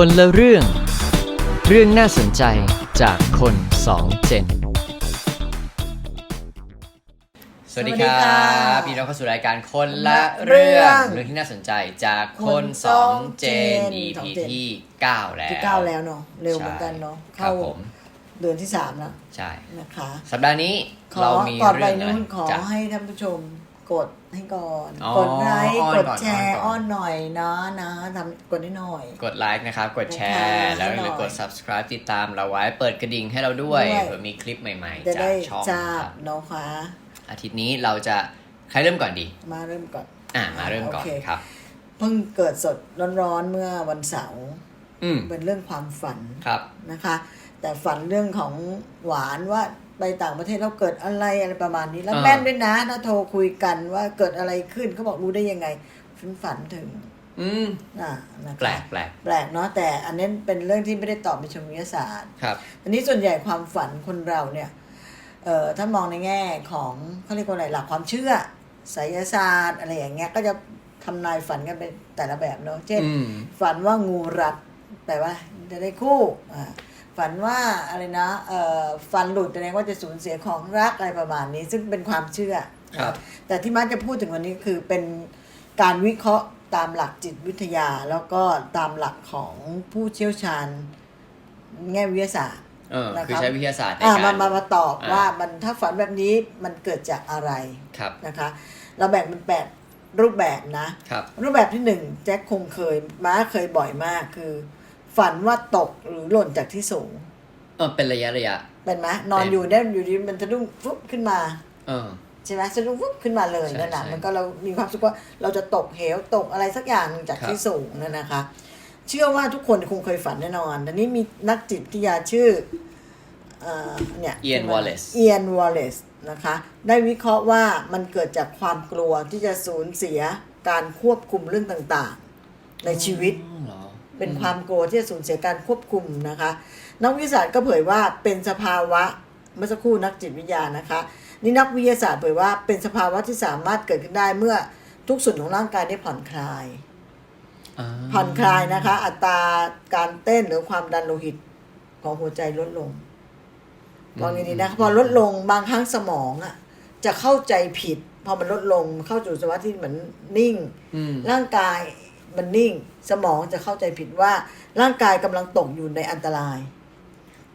คนละเรื่อง เรื่องน่าสนใจจากคนสองเจน สวัสดีครัสวัสดีค่ะบพี่น้องเข้าสู่รายการคนละเรื่เรื่อองงเรื่องที่น่าสนใจจากคคนนสองเจสองนเจน EP สองเจนที่9แล้วที่เก้าแล้วเนาะเร็วเหมือนกันเนาะใช่ครัเข้าบผมเดือนที่สามแล้วใช่ นะคะสัปดาห์นี้ขอเรามีก่อนไปเรื่องอะไรนู้นขอจ้ะให้ท่านผู้ชม กดให้ก่อน อ๋อกดไลค์อ้อนกดก่อนแชร์อ้อ้ออนนก่อนหน่อยนะนะทำกดให้หน่อย กดไลค์นะครับ กดแชนะคะร์ แล้วให้หน่หอยรือกด subscribe ติดตามเราไว้ เปิดกระดิ่งให้เราด้วยด้วย เผื่อมีคลิปใหม่ จะๆ จาได้กช่องทราบครับเนาะคะ อาทิตย์นี้เราจะใครเริ่มก่อนดี มาเริ่มก่อน อ่ามาเริ่มก่อนโอเค ครับ เพิ่งเกิดสดร้อนๆเมื่อวันเสาร์อืมเป็นเรื่องความฝันครับ นะคะ แต่ฝันเรื่องของหวานว่า ไปต่างประเทศแล้วเกิดอะไรอะไรประมาณนี้ แล้วอ่า แม่นด้วยนะถ้าโทรคุยกันว่าเกิดอะไรขึ้นเขาบอกรู้ได้ยังไงฝันฝันถึงอืมอ่านะคะแปลกแปลกแปลกเนาะแต่อันนี้เป็นเรื่องที่ไม่ได้ตอบในเชิงวิทยาศาสตร์ ครับ อันนี้ส่วนใหญ่ความฝันคนเราเนี่ยเอ่อถ้ามองในแง่ของเขาเรียกว่าอะไรหลักความเชื่อไสยศาสตร์อะไรอย่างเงี้ยก็จะทำนายฝันกันเป็นแต่ละแบบเนาะเช่น อืม ฝันว่างูรัดแปลว่าจะได้คู่อ่า ฝันว่าอะไรนะเอ่อฟันหลุดแสดงว่าจะสูญเสียของรักอะไรประมาณนี้ ซึ่งเป็นความเชื่อ ครับ แต่ที่มักจะพูดถึงวันนี้คือเป็นการวิเคราะห์ตามหลักจิตวิทยา แล้วก็ตามหลักของผู้เชี่ยวชาญแง่วิทยาศาสตร์เออนะครับคือใช้วิทยาศาสตร์ในอ่าการมามามาตอบอ่า ว่ามันถ้าฝันแบบนี้มันเกิดจากอะไรครับ นะคะ เราแบ่งเป็นแปดรูปแบบนะ ครับ รูปแบบที่หนึ่งแจ็คคงเคยม้าเคยบ่อยมากคือ ฝันว่าตกหรือหล่นจากที่สูง เออเป็นระยะระยะ เป็นไหมนอนเป็น อยู่เนี่ยอยู่ดีมันสะดุ้งฟุบขึ้นมา เออ ใช่ไหมสะดุ้งฟุบขึ้นมาเลยใช่นั่นแหละใช่มันก็เรามีความรู้สึกว่าเราจะตกเหวตกอะไรสักอย่างหนึ่งจากครับ ที่สูงนั่นนะคะ เชื่อว่าทุกคนคงเคยฝันแน่นอนแต่นี้มีนักจิตวิทยาชื่อเอ่อเนี่ยเอียนวอลเลซเอียนวอลเลซนะคะ ได้วิเคราะห์ว่ามันเกิดจากความกลัวที่จะสูญเสียการควบคุมเรื่องต่างๆ ในชีวิตเหรอ เป็นความกลัวที่จะสูญเสียการควบคุมนะคะนักวิทยาศาสตร์ก็เผยว่าเป็นสภาวะเมื่อสักครู่นักจิตวิทยานะคะนี่นักวิทยาศาสตร์เผยว่าเป็นสภาวะที่สามารถเกิดขึ้นได้เมื่อทุกส่วนของร่างกายได้ผ่อนคลายอ่าผ่อนคลายนะคะ อัตราการเต้นหรือความดันโลหิตของหัวใจลดลงมองดีๆนะคะพอลดลงบางครั้งสมองอะ จะเข้าใจผิด พอมันลดลงเข้าสู่สภาวะที่เหมือนนิ่งอืมร่างกาย มันนิ่ง สมองจะเข้าใจผิดว่าร่างกายกำลังตกอยู่ในอันตราย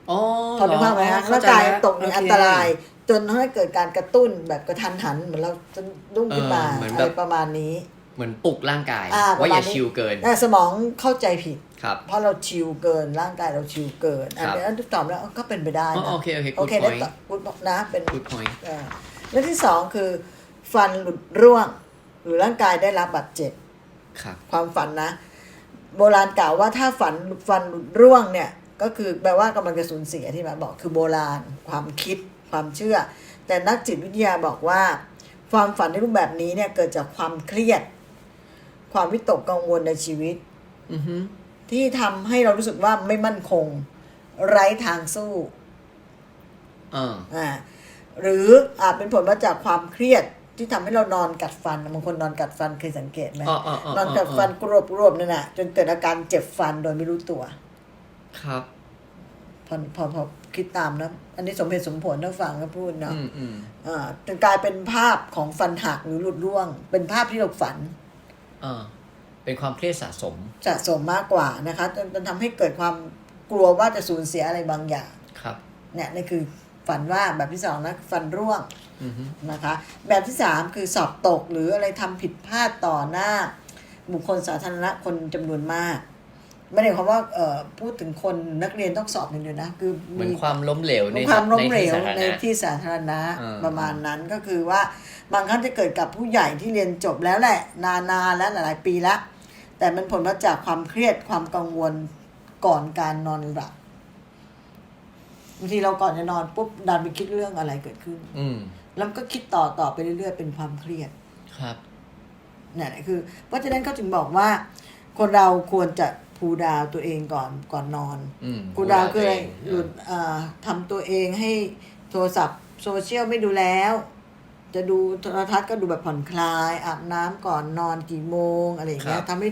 อ๋อพอนึกภาพไหมฮะเข้ร่างใจกายแล้วตกในโเคอันตราย จนทำให้เกิดการกระตุ้นแบบกระทันหันเหมือนเราจะดุ้งขึ้นมาเออเหมือนอะแบบไรประมาณนี้เหมือนปลุกร่างกายอ่าว่าอย่าประมาณนี้ชิวเกินแต่สมองเข้าใจผิดครับเพราะเราชิลเกินร่างกายเราชิลเกินอันครับนี้อันที่ตอบแล้วก็เป็นไปได้อ๋อนะโอเคโอเคโอ good เคได้ point ตอบพูดนะเป็น good point อ่าและที่สองคือ ฟันหลุดร่วง หรือร่างกายได้รับบาดเจ็บ ครับ ความฝันนะ โบราณกล่าวว่าถ้าฝันฟันหลุดร่วงเนี่ย ก็คือแปลว่ากำลังจะสูญเสียที่มาบอกคือโบราณ ความคิดความเชื่อ แต่นักจิตวิทยาบอกว่า ความฝันในรูปแบบนี้เนี่ยเกิดจากความเครียด ความวิตกกังวลในชีวิตอือฮึที่ทำให้เรารู้สึกว่าไม่มั่นคง ไร้ทางสู้เอออ่าหรืออาจเป็นผลมาจากความเครียด ที่ทำให้เรานอนกัดฟันบางคนนอนกัดฟันเคยสังเกตไหมอ๋ออ๋ออ๋อนอนกัดฟันกรวบกรวบนั่นน่ะจนเกิดอาการเจ็บฟันโดยไม่รู้ตัว ครับพอพอพอคิดตามนะ อันนี้สมเหตุสมผลถ้าฟังก็พูดเนาะอืมอืมอ่าจนกลายเป็นภาพของฟันหักหรือหลุดร่วง เป็นภาพที่เราฝันเออเป็นความเครียดสะสมสะสมมากกว่านะคะจนจนทำให้เกิดความกลัวว่าจะสูญเสียอะไรบางอย่าง ครับ เนี่ยนี่คือ ฝันว่าแบบที่สองนะฟันร่วงอือฮึนะคะ แบบที่สามคือสอบตกหรืออะไรทำผิดพลาดต่อหน้า บุคคลสาธารณะคนจำนวนมากไม่ได้ความว่าเอ่อพูดถึงคนนักเรียนต้องสอบอย่างเดียวนะคือเหมือนความล้มเหลวในความล้มเหลวในในที่สาธารณะที่สาธารณะเออประมาณนั้นก็คือว่าบางครั้งจะเกิดกับผู้ใหญ่ที่เรียนจบแล้วแหละ นานๆแล้วหลาย ๆ ปีแล้วแต่มันผลมาจากความเครียดความกังวลก่อนการนอนหลับ บางทีเราก่อนจะนอนปุ๊บดันไปคิดเรื่องอะไรเกิดขึ้น อืม แล้วก็คิดต่อต่อไปเรื่อยๆ เป็นความเครียดครับเนี่ยคือ เพราะฉะนั้นเขาถึงบอกว่า คนเราควรจะพูดาวตัวเองก่อนก่อนนอน อืมพูดาวคืออะไรดูแลตัวเองหลุดเอ่อทำตัวเองให้โทรศัพท์โซเชียลไม่ดูแล้ว จะดูโทรทัศน์ก็ดูแบบผ่อนคลาย อาบน้ำก่อนนอนกี่โมงอะไรอย่างเงี้ยครับทำให้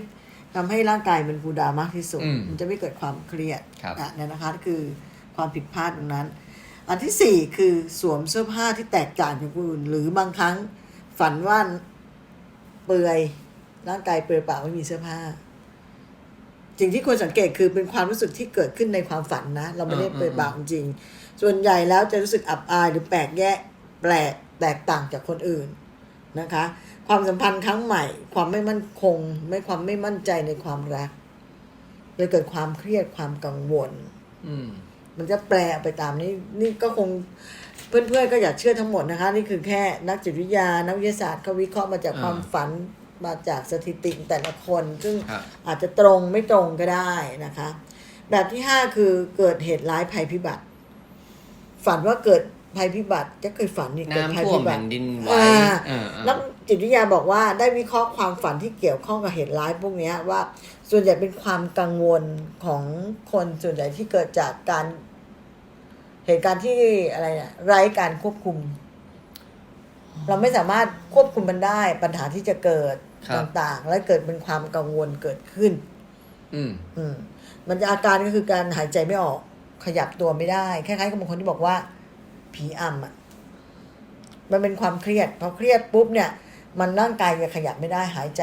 ทำให้ร่างกายมันฟูดาวมากที่สุด อืมมันจะไม่เกิดความเครียดครับ อะเนี่ยนะคะ คือ ความผิดพลาดตรงนั้น อันที่สี่คือสวมเสื้อผ้าที่แตกต่างจากคนอื่น หรือบางครั้งฝันว่าเปลือยร่างกายเปลือยเปล่าไม่มีเสื้อผ้าสิ่งที่ควรสังเกตคือเป็นความรู้สึกที่เกิดขึ้นในความฝันนะ เราไม่ได้เปลือยเปล่าจริง ส่วนใหญ่แล้วจะรู้สึกอับอายหรือแปลกแยกแปลกแตกต่างจากคนอื่นนะคะ ความสัมพันธ์ครั้งใหม่ ความไม่มั่นคง ไม่ความไม่มั่นใจในความรักเลยเกิดความเครียดความกังวล อื มมันจะแปลไปตามนี้นี่ก็คงเพื่อนๆก็อย่าเชื่อทั้งหมดนะคะ นี่คือแค่นักจิตวิทยา นักวิทยาศาสตร์เขาวิเคราะห์มาจากอ่าความฝันมาจากสถิติแต่ละคน ซึ่งครับอาจจะตรงไม่ตรงก็ได้นะคะ แบบที่ห้าคือเกิดเหตุร้ายภัยพิบัติ ฝันว่าเกิดภัยพิบัติจะเคยฝันนี่เกิดภัยน้ำท่วพิมบัแผ่ตินดินไหวอ่าเออเออนักจิตวิทยาบอกว่าได้วิเคราะห์ความฝันที่เกี่ยวข้องกับเหตุร้ายพวกเนี้ยว่าส่วนใหญ่เป็นความกังวลของคนส่วนใหญ่ที่เกิดจากการ เหตุการณ์ที่อะไรเนี่ยไร้การควบคุม เราไม่สามารถควบคุมมันได้ ปัญหาที่จะเกิดครับ ต่างๆ และเกิดเป็นความกังวลเกิดขึ้น อืม อืมมันจะอาการก็คือการหายใจไม่ออกขยับตัวไม่ได้คล้ายๆกับบางคนที่บอกว่า ผีอำอะ มันเป็นความเครียดพอเครียดปุ๊บเนี่ย มันร่างกายจะขยับไม่ได้ หายใจ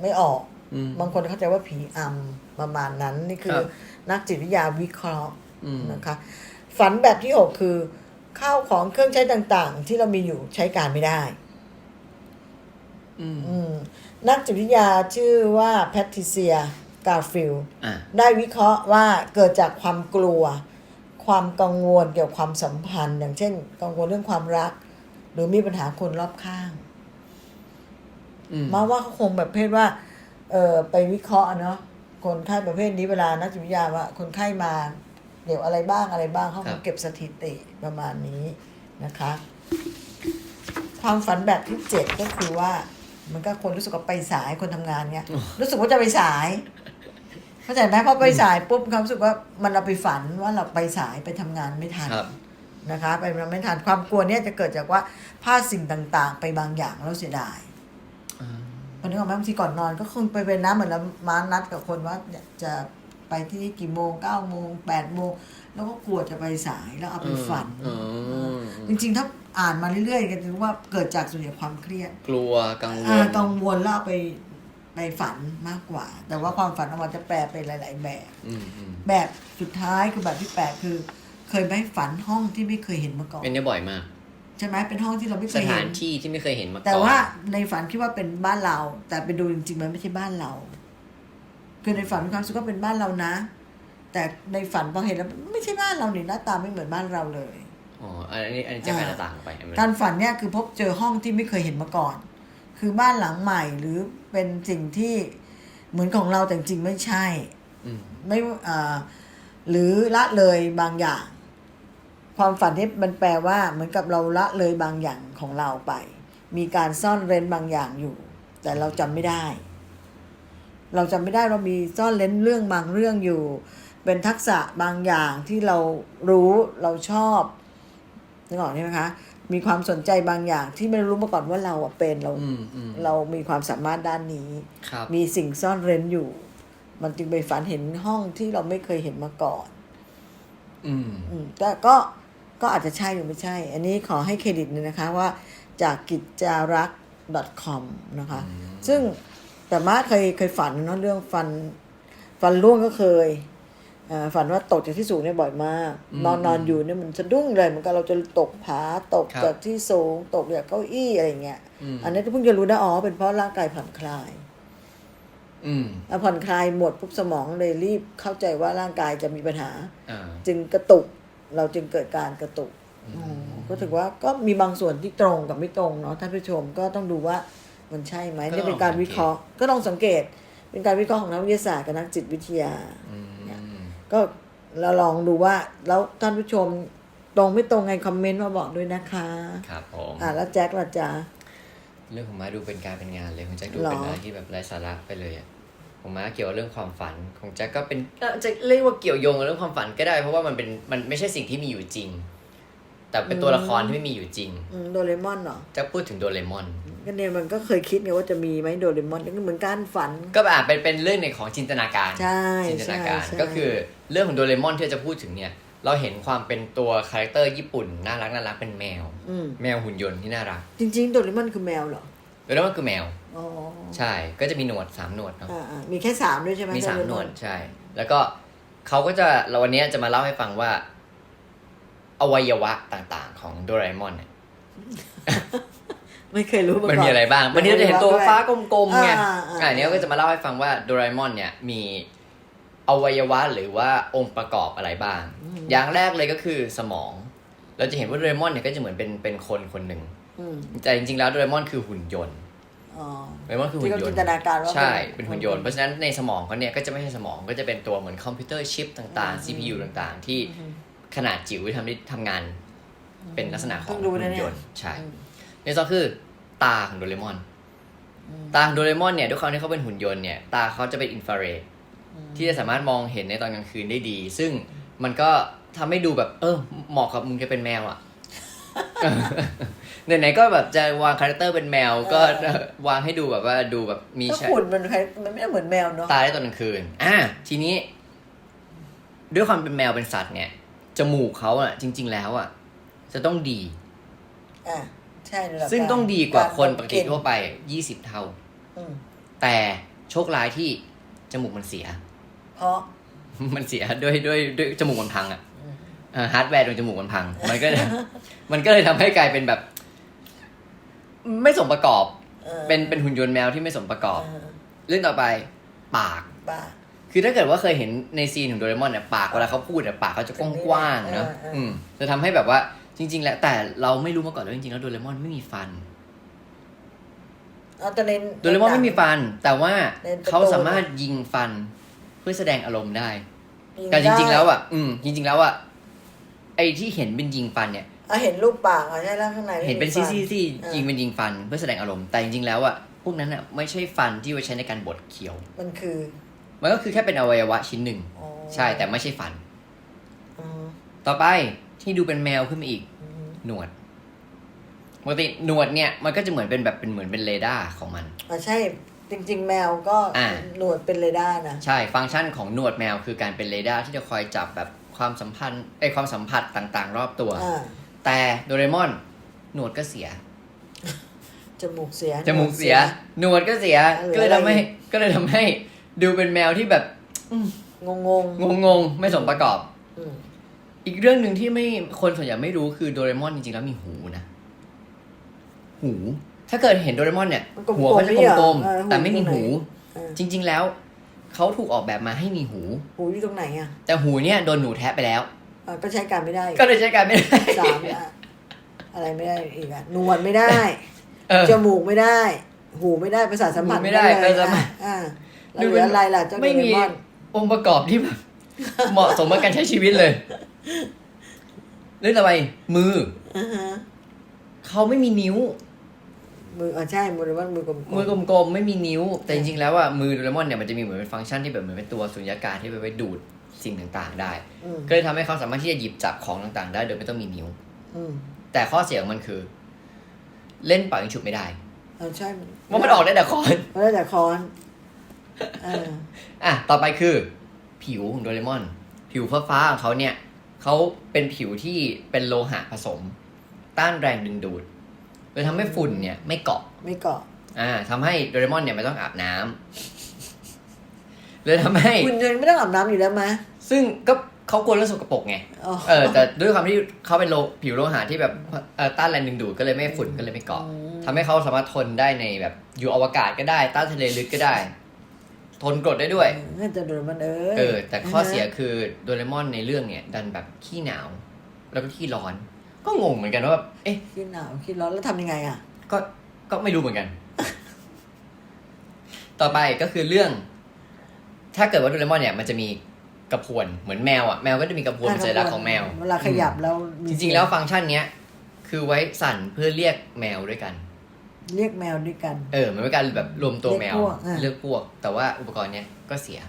ไม่ออก อืม บางคนเข้าใจว่าผีอำประมาณนั้น นี่คือครับนักจิตวิทยาวิเคราะห์อืม นะคะ ฝันแบบที่หกคือข้าวของเครื่องใช้ต่างๆ ที่เรามีอยู่ใช้การไม่ได้ อืม อืม นักจิตวิทยาชื่อว่าแพทริเซียกาฟิลอะ ได้วิเคราะห์ว่าเกิดจากความกลัว ความกังวลเกี่ยวกับความสัมพันธ์ อย่างเช่น กังวลเรื่องความรัก หรือมีปัญหาคนรอบข้าง อืม มาว่าเขาคงแบบเพศว่า เออไปวิเคราะห์อะเนาะคนไข้ประเภทนี้เวลานักจิตวิทยาว่า คนไข้มา เดี๋ยวอะไรบ้างอะไรบ้างเขาคงเก็บสถิติประมาณนี้นะคะ ความฝันแบบที่เจ็ดก็คือว่า มันก็คนรู้สึกว่าไปสายคนทำงานเนี้ยรู้สึกว่าจะไปสายเข้าใจไหมพอไปสายปุ๊บความรู้สึกว่ามันเราไปฝันว่าเราไปสายไปทำงานไม่ทันครับนะคะไปทำงานไม่ทันความกลัวเนี่ยจะเกิดจากว่าพลาดสิ่งต่างๆ ไปบางอย่างแล้วเสียดายอ่าวันนี้ออกมาบางทีก่อนนอนก็คงไปเป็นน้ำเหมือนเรามานัดกับคนว่าเนี่ยจะ ไปที่นี่กี่โมงเก้าโมงแปดโมงแล้วก็กลัวจะไปสายแล้วเอาไปฝันอืมจริงๆถ้าอ่านมาเรื่อยๆก็จะรู้ว่าเกิดจากส่วนใหญ่ความเครียด กลัวกังวอ่าลกังวลแล้วเอาไปไปฝันมากกว่า แต่ว่าความฝันออกมาจะแปลไปหลาย ๆ แบบอืมอืมแบบสุดท้ายคือแบบที่แปดคือ เคยไปฝันห้องที่ไม่เคยเห็นมาก่อนเป็นเนี่ยบ่อยมากใช่ไหมเป็นห้องที่เราไม่เคสยถาเห็นนที่ที่ไม่เคยเห็นมาก่อนแต่ว่าในฝันคิดว่าเป็นบ้านเรา แต่ไปดูจริงๆมันไม่ใช่บ้านเรา คือในฝันมีความรู้สึกว่าเป็นบ้านเรานะ แต่ในฝันพอเห็นแล้วไม่ใช่บ้านเรานี่หน้าตาไม่เหมือนบ้านเราเลย อ๋อ อันนี้อันนี้จะอ่าการต่างไปอันนั้นการฝันเนี่ยคือพบเจอห้องที่ไม่เคยเห็นมาก่อน คือบ้านหลังใหม่หรือเป็นสิ่งที่เหมือนของเราแต่จริงๆไม่ใช่อืมไม่อ่าหรือละเลยบางอย่าง ความฝันที่มันแปลว่าเหมือนกับเราละเลยบางอย่างของเราไป มีการซ่อนเร้นบางอย่างอยู่ แต่เราจำไม่ได้ เราจำไม่ได้เรามีซ่อนเร้นเรื่องบางเรื่องอยู่ เป็นทักษะบางอย่างที่เรารู้เราชอบนึกออกใช่ไหมคะ มีความสนใจบางอย่างที่ไม่รู้มาก่อนว่าเราอะเป็นเราอืมอืม เรามีความสามารถด้านนี้ ครับ มีสิ่งซ่อนเร้นอยู่ มันจึงไปฝันเห็นห้องที่เราไม่เคยเห็นมาก่อน อืม อืมแต่ก็ก็อาจจะใช่หรือไม่ใช่ อันนี้ขอให้เครดิตเลยนะคะว่าจากกิจจารัก .com นะคะ ซึ่ง แต่มาเคยเคยฝันเนาะเรื่องฟัน ฟันร่วงก็เคยเอ่อฝันว่าตกจากที่สูงเนี่ยบ่อยมาก นอนนอนอยู่เนี่ยมันสะดุ้งเลยเหมือนกับเราจะตกผาตกครับจากที่สูง ตกจากเก้าอี้อะไรเงี้ยอืมอันนี้เพิ่งจะรู้นะอ๋อเป็นเพราะร่างกายผ่อนคลายอืมแล้วผ่อนคลายหมดปุ๊บสมองเลยรีบเข้าใจว่าร่างกายจะมีปัญหาอ่าจึงกระตุก เราจึงเกิดการกระตุกก็ถือว่าก็มีบางส่วนที่ตรงกับไม่ตรงเนาะท่านผู้ชมก็ต้องดูว่า มันใช่ไหมก็นี่เป็นการวิเคราะห์ ก็ต้องสังเกต เป็นการวิเคราะห์ของนักวิทยาศาสตร์กับนักจิตวิทยา อืมก็เราลองดูว่าแล้วท่านผู้ชมตรงไม่ตรงไงคอมเมนต์มาบอกด้วยนะคะ ครับผมอ่าแล้วแจ็คล่ะจ๊ะ เรื่องของม้าดูเป็นการเป็นงานเลยของแจ็คดูหรอเป็นอะไรที่แบบไร้สาระไปเลยอะของม้าเกี่ยวกับเรื่องความฝันของแจ็คก็เป็นเอ่อจะเรียกว่าเกี่ยวโยงกับเรื่องความฝันก็ได้ เพราะว่ามันเป็นมันไม่ใช่สิ่งที่มีอยู่จริง แต่เป็นตัวละครที่ไม่มีอยู่จริง อืมโดเรมอนเหรอจะพูดถึงโดเรมอน ก็เนี่ยมันก็เคยคิดไงว่าจะมีไหมโดเรมอนก็เหมือนการฝัน ก็อาจเป็นเป็นเรื่องในของจินตนาการใช่จินตนาการใช่ใช่ก็คือเรื่องของโดเรมอนที่จะพูดถึงเนี่ย เราเห็นความเป็นตัวคาแรคเตอร์ญี่ปุ่นน่ารักน่ารักเป็นแมวอืมแมวหุ่นยนต์ที่น่ารัก จริงๆ โดเรมอนคือแมวเหรอโดเรมอนคือแมวอ๋อใช่ ก็จะมีหนวดสามหนวดเนาะอ่าอ่ามีแค่สามด้วยใช่ไหมมีสามโดหเรนอวดใช่ แล้วก็เขาก็จะเราวันนี้จะมาเล่าให้ฟังว่า อวัยวะต่างๆ ของโดราเอมอนเนี่ย ไม่เคยรู้มาก่อนมันมีอะไรบ้างวันนี้เราจะเห็นตัวฟ้ากลมๆไงอ่าอ่าอ่าเนี้ยก็จะมาเล่าให้ฟังว่าโดราเอมอนเนี่ยมีอวัยวะหรือว่าองค์ประกอบอะไรบ้าง อย่างแรกเลยก็คือสมอง เราจะเห็นว่าโดราเอมอนเนี่ยก็จะเหมือนเป็นเป็นคนคนหนึ่งอืมแต่จริงๆแล้วโดราเอมอนคือหุ่นยนต์อ๋อโดราเอมอนคือหุ่นยที่นเราจิต์นตนาการว่าใช่เป็เป็นนหุ่นยนต์คนเพราะฉะนั้นในสมองเขาเนี่ยก็จะไม่ใช่สมองก็จะเป็นตัวเหมือนคอมพิวเตอร์ชิปต่างๆ CPU ต่างๆ ที่ขนาดจิ๋วที่ทำได้ทำงาน เป็นลักษณะของเพิ่งรู้หุ่นะนเนี่ยยนต์ใช่อืมในซองคือตาของโดเรมอน ตาของโดเรมอนเนี่ยด้วยความที่เขาเป็นหุ่นยนต์เนี่ยตาเขาจะเป็นอินฟราเรดที่จะสามารถมองเห็นในตอนกลางคืนได้ดี ซึ่งมันก็ทำให้ดูแบบ เออเหมาะกับมึงจะเป็นแมวอะไหนๆก็แบบจะวางคาแรคเตอร์เป็นแมวก็วางให้ดูแบบว่าดูแบบมีถ้าใช้ขุนมันใครมันไม่ได้เหมือนแมวเนาะตายได้ตอนกลางคืน อะทีนี้ ด้วยความเป็นแมวเป็นสัตว์เนี่ยจมูกเขาอะ จริง ๆ แล้วอะ จะต้องดีอ่า ใช่ระดับซึ่งต้องดีกว่าคนปกติารทั่วไปยี่สิบเท่า อืมแต่โชคร้ายที่จมูกมันเสีย เพราะมันเสียด้วยด้วยด้วยจมูกมันพังอะเอ่อฮาร์ดแวร์ตรงจมูกมันพัง มันก็เลยมันก็เลยทำให้กลายเป็นแบบ ไม่สมประกอบ ออเป็นเป็นหุ่นยนต์แมวที่ไม่สมประกอบเออเรื่องต่อไปปาก บ้า คือถ้าเกิดว่าเคยเห็นในซีนของโดเรมอนเนี่ยปากเวลาเขาพูดเนี่ยปากเขาจะกว้างๆเนอะเออเอออือื มจะทำให้แบบว่า จริง ๆ แล้วแต่เราไม่รู้มาก่อนเลยจริงๆแล้วโดเรมอนไม่มีฟันเอาแต่ในโดเรมอนไม่มีฟัน แต่ว่าในการ์ตูนเขาสามารถยิงฟันเพื่อแสดงอารมณ์ได้ยิแต่จริงๆได้แล้วอะ อืม จริง ๆ แล้วอะไอ้ที่เห็นเป็นยิงฟันเนี่ยอะเห็นรูปปากอะใช่แล้วข้างในไม่มีเห็นเป็นฟัซี่ซี่ซี่เออยิงเป็นยิงฟันเพื่อแสดงอารมณ์แต่จริง ๆ แล้วอะพวกนั้นอะไม่ใช่ฟันที่ไว้ใช้ในการบดเคี้ยว มันคือ มันก็คือแค่เป็นอวัยวะชิ้นหนึ่งอ๋อใช่แต่ไม่ใช่ฟันอืมต่อไป ที่ดูเป็นแมวขึ้นมาอีกอืมหนวดปกติหนวดเนี่ยมันก็จะเหมือนเป็นแบบเป็นเหมือนเป็นเรดาร์ของมัน อะใช่ จริง ๆ แมวก็อ่า หนวดเป็นเรดาร์นะ ใช่ฟังก์ชันของหนวดแมวคือการเป็นเรดาร์ที่จะคอยจับแบบความสัมพันธ์ไอยความสัมผัสต่างๆ รอบตัว อ่า แต่โดเรมอน หนวดก็เสีย จมูกเสีย จมูกเสีย หนวดก็เสีย เหลือก็เลยทำให้อะไรอีกก็เลยทำให้ ดูเป็นแมวที่แบบงงงงงๆไม่สมประกอบ ๆอืม อีกเรื่องหนึ่งที่ไม่คนส่วนใหญ่ไม่รู้คือโดเรมอนจริงๆแล้วมีหูนะ หู ถ้าเกิดเห็นโดเรมอนเนี่ย มันกลมๆหัวเขาจะนี่เหรอกลมเออ ๆแต่ไม่มีหูหู เออจริง ๆ แล้วเขาถูกออกแบบมาให้มีหู หูอยู่ตรงไหนอะแต่หูเนี่ยโดนหนูแทะไปแล้วอะก็ใช้การไม่ได้ก็เลยใช้การไม่ได้สามอะอะไรไม่ได้อีกอะหนวดไม่ได้ เออ จมูกไม่ได้ หูไม่ได้ประสาทสัมผัสหูไม่ได้เลยประสาทสัมผัส อะอ่าแล้วเหลืออะไรล่ะเจ้าโดไม่เรมีมอน องค์ประกอบที่แบบเหมาะสมกับการใช้ชีวิตเลย เรื่องต่อไปมือ อ่าฮะเขาไม่มีนิ้ว มืออะใช่มือโดเรมอนมือกลมๆมือกลมๆไม่มีนิ้ว แต่จริงๆแล้วอะมือโดเรมอนเนี่ยมันจะมีเหมือนเป็นฟังก์ชันที่แบบเหมือนเป็นตัวสุญญากาศที่ไปไว้ดูดสิ่งต่างๆ ได้ อืมก็เลยทำให้เขาสามารถที่จะหยิบจับของต่างๆ ได้โดยไม่ต้องมีนิ้ว อืมแต่ข้อเสียของมันคือ เล่นเป่ายิงฉุบไม่ได้เออใช่ว่ามันออกได้แต่คอน มันได้แต่คอนเอออะ ต่อไปคือ ผิวของโดเรมอน ผิวฟ้าๆของเขาเนี่ย เขาเป็นผิวที่เป็นโลหะผสม ต้านแรงดึงดูดเลยทำให้ฝุ่นเนี่ยไม่เกาะ ไม่เกาะ อ่าทำให้โดเรมอนเนี่ยไม่ต้องอาบน้ำเลยทำให้คุณยนต์ไม่ต้องอาบน้ำอยู่แล้วไหมซึ่งก็เขากลัวเรื่องสกปรกไง อ๋อ เออ แต่ด้วยความที่เขาเป็นโลผิวโลหะที่แบบเอ่อต้านแรงดึงดูดก็เลยไม่ให้ฝุ่นก็เลยไม่เกาะทำให้เขาสามารถทนได้ในแบบอยู่อวกาศก็ได้ต้านทะเลลึกก็ได้ ทนกรดได้ด้วยเออจะโดเรมอนเอ้ยเออ แต่ข้อเสียคือโดเรมอนในเรื่องเนี่ย ดันแบบขี้หนาว แล้วก็ขี้ร้อน ก็งงเหมือนกันว่าแบบเอ๊ะคิดหนาวคิดร้อนแล้วทำยังไงอะ ก็ก็ไม่รู้เหมือนกัน ต่อไปก็คือเรื่อง ถ้าเกิดว่าโดเรมอนเนี่ยมันจะมีกระพวนเหมือนแมวอะแมวก็จะมีกระพวนเป็นสัญลักษณ์ของแมวเวลาขยับแล้วมีจริง ๆ แล้วฟังก์ชันเนี้ย คือไว้สั่นเพื่อเรียกแมวด้วยกัน เรียกแมวด้วยกัน เออเหมือนเป็นการแบบรวมตัวแมว เรียกพวกอะ เลือกพวก แต่ว่าอุปกรณ์เนี้ยก็เสีย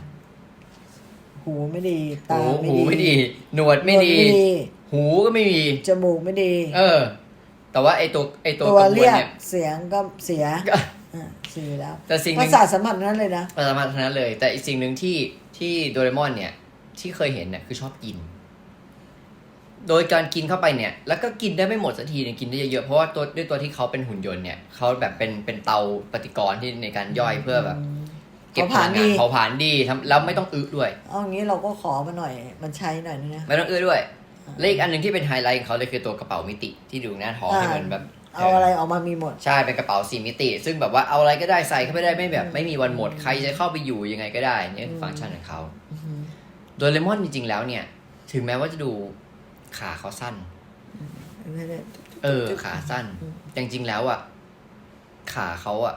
หูไม่ดี ตาหูไม่หูดีไม่ดี หนวดไม่ดี หนวหูก็ไม่มี จมูกไม่ดี เออ แต่ว่าไอตัวไอตัวตัวกระบวเรีนยกเนี่ย เสียงก็เสียก็ อ่าเสียแล้วแต่สิ่งหปนึ่ระงสาทสัมผัสนั้นเลยนะ ประมาณนั้นเลย แต่อีกสิ่งหนึ่งที่ที่โดเรมอนเนี่ย ที่เคยเห็นเนี่ยคือชอบกิน โดยการกินเข้าไปเนี่ย แล้วก็กินได้ไม่หมดสักทีเนี่ยกินได้เยอะๆ เพราะว่าตัวด้วยตัวที่เขาเป็นหุ่นยนต์เนี่ยเขาแบบเป็นเป็นเตาปฏิกรณ์ที่ในการย่อยเพื่อแบบ เก็บพลังงานเผาผลาญดีทำแล้วไม่ต้องอึด้วยเอางี้เราก็ขอมาหน่อย มันใช้หน่อยนึงนะไม่ต้องอึด้วยและอีกอันหนึ่งที่เป็นไฮไลท์ของเขาเลยคือตัวกระเป๋ามิติที่ดูหน้าท้องอ่าที่มันแบบเอาอะไรออกมามีหมด ใช่เป็นกระเป๋าสี่มิติ ซึ่งแบบว่าเอาอะไรก็ได้ใส่เข้าไปได้ไม่แบบ ไม่มีวันหมดใครจะเข้าไปอยู่ยังไงก็ได้นี่คือฟังก์ชันของเขาอือหือโดเรมอนจริงๆแล้วเนี่ย ถึงแม้ว่าจะดู ขาเขาสั้นไม่ได้เออ ขาสั้นแต่จริงๆแล้วอะ ขาเขาอะ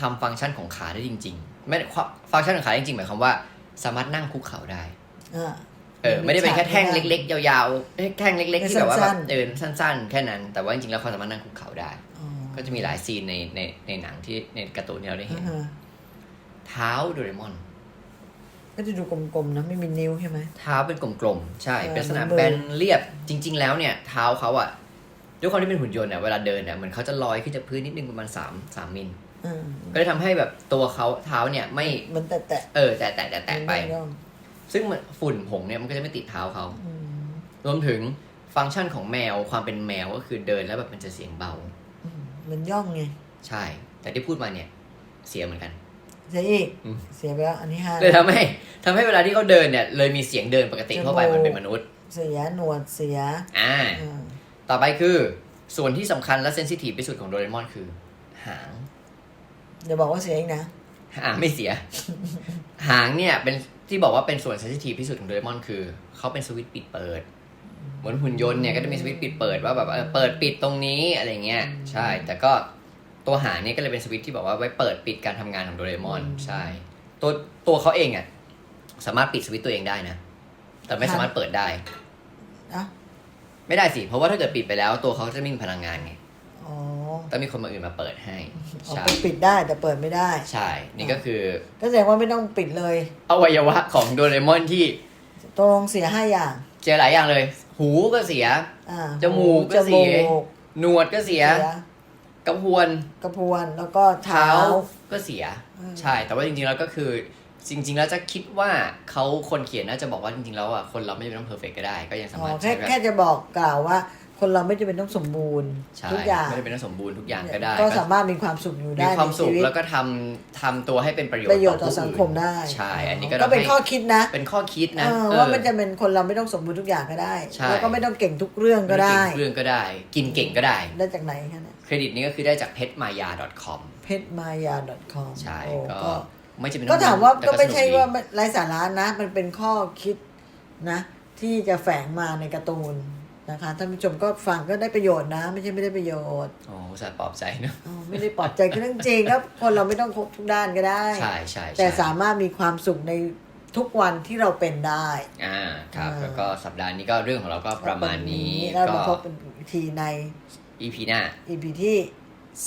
ทำฟังก์ชันของขาได้จริง ๆ ไม่ฟังก์ชันของขาจริงๆหมายความว่า สามารถนั่งคุกเข่าได้อ่าเออ ไม่ได้เป็นแค่แท่งเล็ก ๆ ยาวๆเอ้ยแท่งเล็ก ๆ ที่แบบว่าแบสั้บนๆเดินสั้น ๆ แค่นั้น แต่ว่าจริงๆแล้วเขาสามารถนั่งคุกเข่าได้อ๋อก็จะมีหลายซีนในในในหนังที่ในการ์ตูนที่เราได้เห็อ่านฮะเท้าโดเรมอน ก็จะดูกลมๆนะไม่มีนิ้วใช่ไหม เท้าเป็นกลมๆ ใช่เออเป็นลักษณะเหมือนแบเดินนเรียบจริง ๆ แล้วเนี่ยเท้าเขาอะด้วยความที่เป็นหุ่นยนต์เนี่ยเวลาเดินเนี่ยเหมือนเขาจะลอยขึ้นจากพื้นนิดนึงประมาณ3 3มิลอ่าก็เลยทำให้แบบตัวเขาเท้าเนี่ยไม่มันแต่แต่เออแตะแตะแตะแตะไปม่ต้องซึ่งมันฝุ่นผงเนี่ยมันก็จะไม่ติดเท้าเขาอืมรวมถึงฟังก์ชันของแมวความเป็นแมวก็คือเดินแล้วแบบมันจะเสียงเบาอืมมันย่องไง ใช่ แต่ที่พูดมาเนี่ยเสียเหมือนกัน ใช่อีกอืม เสียไปแล้วอันนี้ห้าเลยทำให้ทำให้เวลาที่เขาเดินเนี่ยเลยมีเสียงเดินปกติเข้าไปจมูกมันเป็นมนุษย์ เสียหนวดเสียอ่า อืมต่อไปคือ ส่วนที่สำคัญและเซนซิทีฟที่สุดของโดเรมอนคือ หาง เดี๋ยวบอกว่าเสียเองนะ หางไม่เสีย หางเนี่ยเป็นที่บอกว่าเป็นส่วนเซนซิทีฟที่สุดของโดเรมอนคือเขาเป็นสวิตช์ปิดเปิด เหมือนหุ่นยนต์เนี่ยก็จะมีสวิตช์ปิดเปิดว่าแบบเออเปิดปิดตรงนี้อะไรเงี้ย ใช่ แต่ก็ ตัวหางเนี่ยก็เลยเป็นสวิตช์ที่บอกว่าไว้เปิดปิดการทำงานของโดเรมอนใช่ตัวตัวเขาเองอะสามารถปิดสวิตช์ตัวเองได้นะ แต่ไม่สามารถเปิดได้อะไม่ได้สิ เพราะว่าถ้าเกิดปิดไปแล้ว ตัวเขาจะไม่มีพลังงานไงอ๋อต้องมีคนมาอื่นมาเปิดให้อ๋อใช่ปิดได้แต่เปิดไม่ได้ ใช่ นี่ก็คือ ก็แสดงว่าไม่ต้องปิดเลยอวัยวะของโดเรมอนที่ตรงเสียห้าอย่างเจอหลายอย่างเลย หูก็เสียอ่าจมูกก็จเสียมูกหนวดก็เสียเสีย กระพวนกระพวนแล้วก็เท้าเท้าก็เสียอืมใช่ แต่ว่าจริงๆแล้วก็คือ จริง ๆ แล้วจะคิดว่าเขาคนเขียนน่าจะบอกว่าจริงๆแล้วอะคนเราไม่จำเป็นต้องเพอร์เฟกก็ได้ ก็ยังสาอ๋อมารถแค่ใช้แบบแค่จะบอกกล่าวว่า คนเราไม่จำเป็นต้องสมบูรณ์ใช่ทุกอย่างไม่จำเป็นต้องสมบูรณ์ทุกอย่างก็ได้ ก็สามารถมีความสุขอยู่มีได้ความในสุขชีวิตแล้วก็ทำทำตัวให้เป็นประโยชน์ประโยชน์ต่อผู้สังคมได้ใช่ อันนี้ก็ก็เป็นให้ข้อคิดนะเป็นข้อคิดนะเออเออว่ามันจะเป็นคนเราไม่ต้องสมบูรณ์ทุกอย่างก็ได้ ใช่ แล้วก็ไม่ต้องเก่งทุกเรื่องก็ได้ม่เงเรื่องก็ได้ กินเก่งก็ได้ ได้จากไหนคะเนี่ย เครดิตนี้ก็คือได้จาก petmaya.com เพชรมายา .com ใช่โอ้ก็ก็ไม่จำเป็นก็ถามว่าแต่ก็ไม่สนุใช่ดีว่าไม่ไร้สาระนะ มันเป็นข้อคิดนะ ที่จะแฝงมาในการ์ตูนนะคะท่านผู้ชมก็ฟังก็ได้ประโยชน์นะ ไม่ใช่ไม่ได้ประโยชน์โอ้อุตสาห์ปลอบใจเนอะอ๋อไม่ได้ปลอบใจก็เรื่องจริงครับคนเราไม่ต้องครบทุกด้านก็ได้ ใช่ใช่ใช่แต่สามารถมีความสุขในทุกวันที่เราเป็นได้ อ่า ครับอ่าแล้วก็สัปดาห์นี้ก็เรื่องของเราก็ประมาณนี้เราก็มาพบกันอีกทีใน EP หน้า EP ที่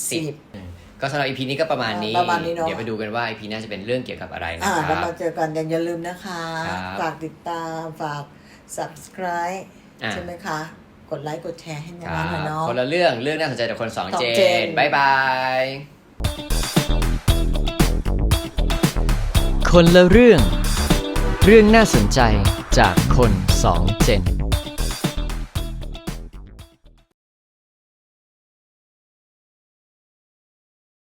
สิสิบบก็สำหรับ EP นี้ก็ประมาณนี้ ประมาณนี้เนอะ เดี๋ยวไปดูกันว่า EP หน้าจะเป็นเรื่องเกี่ยวกับอะไรนะอ่าคแล้วรับมาเจอกันอย่าลืมนะคะ ครับฝากติดตามฝาก subscribe อ่า ใช่ไหมคะ กดไลค์กดแชร์ให้น้คองรัหน่อยบเนาะ คนละเรื่องเรื่องน่าสนใจแต่คนสองสองเจเจน นบายบาย คนละเรื่อง เรื่องน่าสนใจจากคนสองเจน